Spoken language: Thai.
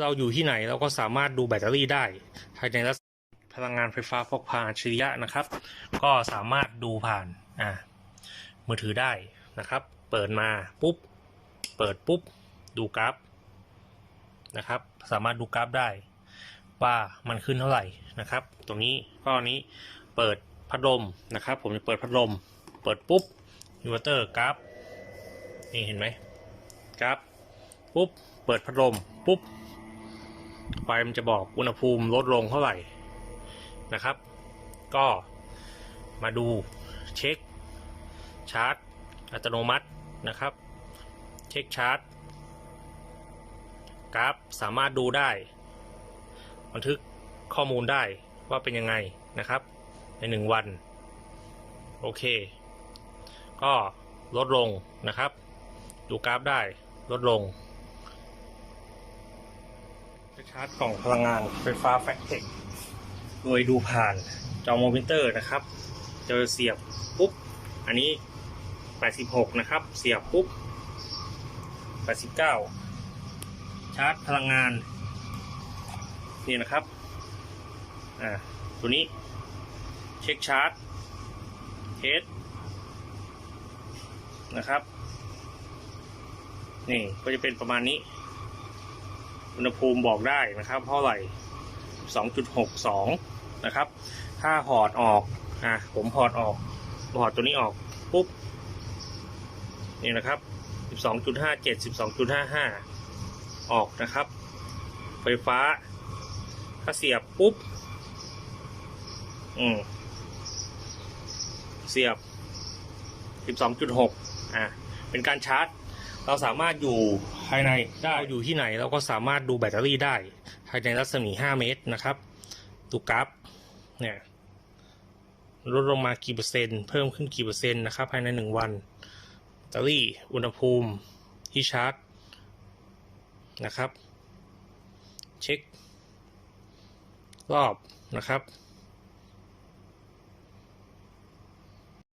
เราอยู่ที่ไหนเราก็สามารถดูแบตเตอรี่ได้ภายในรัศพลังงานไฟฟ้าพกพาอัจฉริยะนะครับ ก็สามารถดูผ่านอ่ามือถือได้นะครับ เปิดมาปุ๊บ เปิดปุ๊บ ดูกราฟนะครับ สามารถดูกราฟได้ ว่ามันขึ้นเท่าไหร่นะครับ ตรงนี้ก็นี้เปิดพัดลมนะครับ ผมจะเปิดพัดลม เปิดปุ๊บอินเวอร์เตอร์กราฟนี่เห็นไหมกราฟปุ๊บ เปิดพัดลมปุ๊บ ไฟมันจะบอกอุณหภูมิลดลงเท่าไหร่นะครับ ก็มาดูเช็คชาร์จอัตโนมัตินะครับ เช็คชาร์จกราฟสามารถดูได้ บันทึกข้อมูลได้ว่าเป็นยังไงนะครับ ในหนึ่งวัน โอเค ก็ลดลงนะครับ ดูกราฟได้ลดลง ชาร์จกล่องพลังงานไฟฟ้าแฟกเทคโดยดูผ่านจอมอนิเตอร์นะครับ จะเสียบปุ๊บ อันนี้ 86 นะครับ เสียบปุ๊บ 89 ชาร์จพลังงาน นี่นะครับ อ่า ตัวนี้ เช็คชาร์จเทสนะครับ นี่ก็จะเป็นประมาณนี้ อุณหภูมิบอกได้นะครับเท่าไหร่ 2.62 นะครับ ถ้าหอดออกอะผมหอดออกหอดตัวนี้ออกปุ๊บนี่นะครับ 12.57 12.55 ออกนะครับ ไฟฟ้า ถ้าเสียบปุ๊บอืมเสียบ 12.6 อะ เป็นการชาร์จ เราสามารถอยู่ภายในได้เราอยู่ที่ไหน เราก็สามารถดูแบตเตอรี่ได้ ภายในรัศมี 5 เมตรนะครับดูกราฟเนี่ยลดลงมากี่เปอร์เซ็นต์เพิ่มขึ้นกี่เปอร์เซ็นต์นะครับภายใน 1 วันแบตเตอรี่อุณหภูมิที่ชาร์จนะครับ เช็ค รอบนะครับ